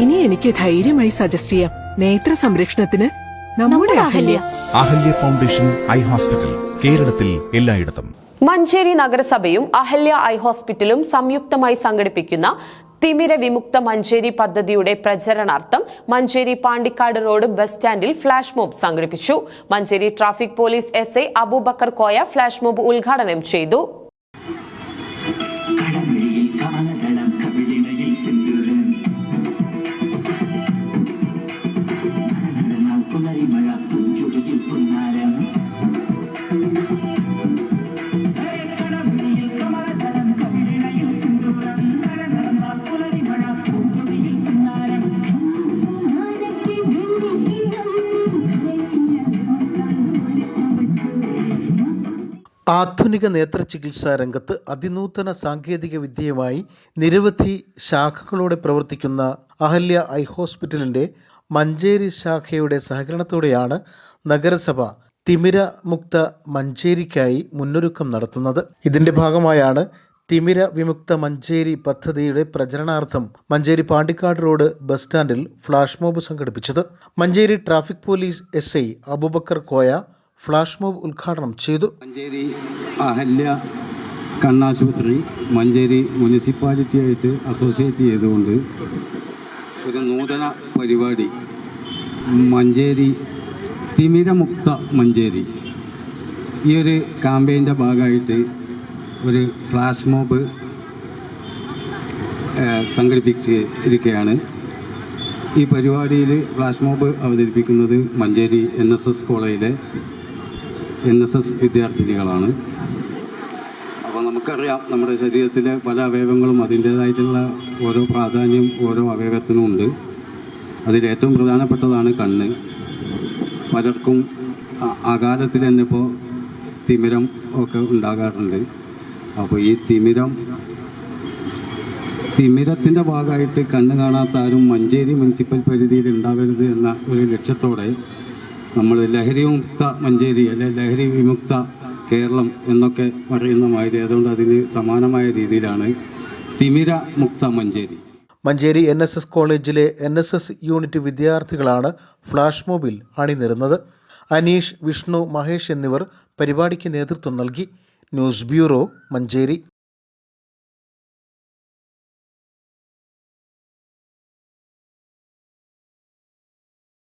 ഇനി എനിക്ക് ധൈര്യമായി സജസ്റ്റ് ചെയ്യാം. നേത്ര സംരക്ഷണത്തിന് നമ്മുടെ Ahalya. Ahalya. Foundation eye hospital കേരളത്തിൽ എല്ലായിടത്തും. മഞ്ചേരി നഗരസഭയും അഹല്യ ഐ ഹോസ്പിറ്റലും സംയുക്തമായി സംഘടിപ്പിക്കുന്ന തിമിര വിമുക്ത മഞ്ചേരി പദ്ധതിയുടെ പ്രചരണാർത്ഥം മഞ്ചേരി പാണ്ടിക്കാട് റോഡ് ബസ് സ്റ്റാൻഡിൽ ഫ്ളാഷ് മോബ് സംഘടിപ്പിച്ചു. Manjeri traffic police S I Aboobacker Koya flash mob ഉദ്ഘാടനം ചെയ്തു. പുന്നാരം നേത്ര ചികിത്സാ രംഗത്ത് അതിനൂതന സാങ്കേതിക വിദ്യയുമായി നിരവധി ശാഖകളോടെ പ്രവർത്തിക്കുന്ന അഹല്യ ഐ ഹോസ്പിറ്റലിന്റെ മഞ്ചേരി ശാഖയുടെ സഹകരണത്തോടെയാണ് നഗരസഭ തിമിര മുക്ത മഞ്ചേരിക്കായി മുന്നൊരുക്കം നടത്തുന്നത്. ഇതിന്റെ ഭാഗമായാണ് തിമിര വിമുക്ത മഞ്ചേരി പദ്ധതിയുടെ പ്രചരണാർത്ഥം മഞ്ചേരി പാണ്ടിക്കാട് റോഡ് ബസ് സ്റ്റാൻഡിൽ ഫ്ലാഷ് മോബ് സംഘടിപ്പിച്ചത്. Manjeri traffic police S I Abubakar Koya flash mob ഉദ്ഘാടനം ചെയ്തു. മഞ്ചേരി അഹല്യ കണ്ണാശുപത്രി മഞ്ചേരി മുനിസിപ്പാലിറ്റിയായിട്ട് അസോസിയേറ്റ് ചെയ്തുകൊണ്ട് ഒരു നൂതന പരിപാടി മഞ്ചേരി തിമിരമുക്ത മഞ്ചേരി. ഈ ഒരു ക്യാമ്പയിന്റെ ഭാഗമായിട്ട് ഒരു ഫ്ലാഷ് മോബ് സംഘടിപ്പിച്ച് ഇരിക്കുകയാണ് ഈ പരിപാടിയിൽ ഫ്ലാഷ് മോബ് അവതരിപ്പിക്കുന്നത് മഞ്ചേരി എൻ എസ് എസ് കോളേജിലെ എൻ എസ് എസ് വിദ്യാർത്ഥിനികളാണ്. അപ്പോൾ നമുക്കറിയാം നമ്മുടെ ശരീരത്തിലെ പല അവയവങ്ങളും അതിന്റേതായിട്ടുള്ള ഓരോ പ്രാധാന്യം ഓരോ അവയവത്തിനും ഉണ്ട് അതിലേറ്റവും പ്രധാനപ്പെട്ടതാണ് കണ്ണ്. പലർക്കും അകാലത്തിൽ തന്നെ ഇപ്പോൾ തിമിരം ഒക്കെ ഉണ്ടാകാറുണ്ട്. അപ്പോൾ ഈ തിമിരം തിമിരത്തിന്റെ ഭാഗമായിട്ട് കണ്ണ് കാണാത്ത ആരും മഞ്ചേരി മുനിസിപ്പൽ പരിധിയിൽ ഉണ്ടാവരുത് എന്ന ഒരു ലക്ഷ്യത്തോടെ നമ്മൾ ലഹരി മുക്ത മഞ്ചേരി അല്ലെ ലഹരി വിമുക്ത കേരളം എന്നൊക്കെ പറയുന്ന മാതിരി അതുകൊണ്ട് അതിന് സമാനമായ രീതിയിലാണ് തിമിര മുക്ത Manjeri. Manjeri N S S കോളേജിലെ എൻ എസ് എസ് യൂണിറ്റ് വിദ്യാർത്ഥികളാണ് ഫ്ലാഷ് മോബിൽ അണിനിരുന്നത്. അനീഷ് വിഷ്ണു മഹേഷ് എന്നിവർ പരിപാടിക്ക് നേതൃത്വം നൽകി. News bureau Manjeri.